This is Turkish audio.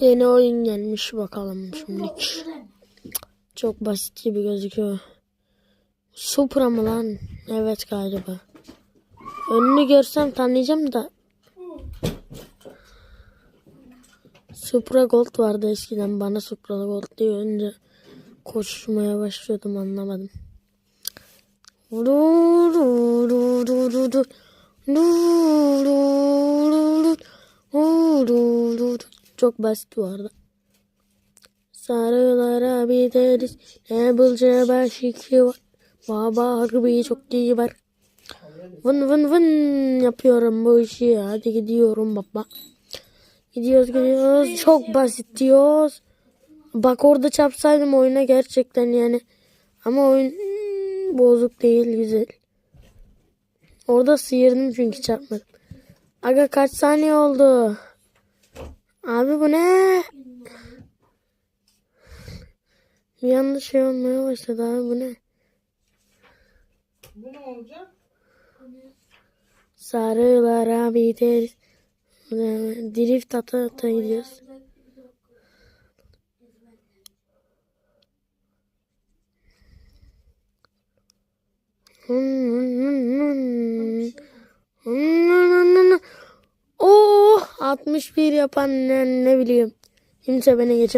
Yeni oyun gelmiş bakalım şimdilik. Çok basit gibi gözüküyor. Supra mı lan? Evet galiba. Önünü görsem tanıyacağım da. Supra Gold vardı eskiden. Bana Supra Gold diye önce koşmaya başlıyordum anlamadım. Çok basit bu arada. Sarılara biteriz. Ne bulca baş iki var. Baba harbi çok iyi var. Vın vın vın yapıyorum bu işi. Hadi gidiyorum baba. Gidiyoruz gidiyoruz. Çok basit diyoruz. Bak orada çarpsaydım oyuna gerçekten yani. Ama oyun bozuk değil güzel. Orada sıyırdım çünkü çarpmadım. Aga kaç saniye oldu? Abi bu ne? Bir anda şey olmaya başladı abi bu ne? Bu ne olacak? Sarılara biteriz. Drift ata ata gidiyoruz. Oh 61 yapan ne, ne bileyim. Kimse beni geçemez.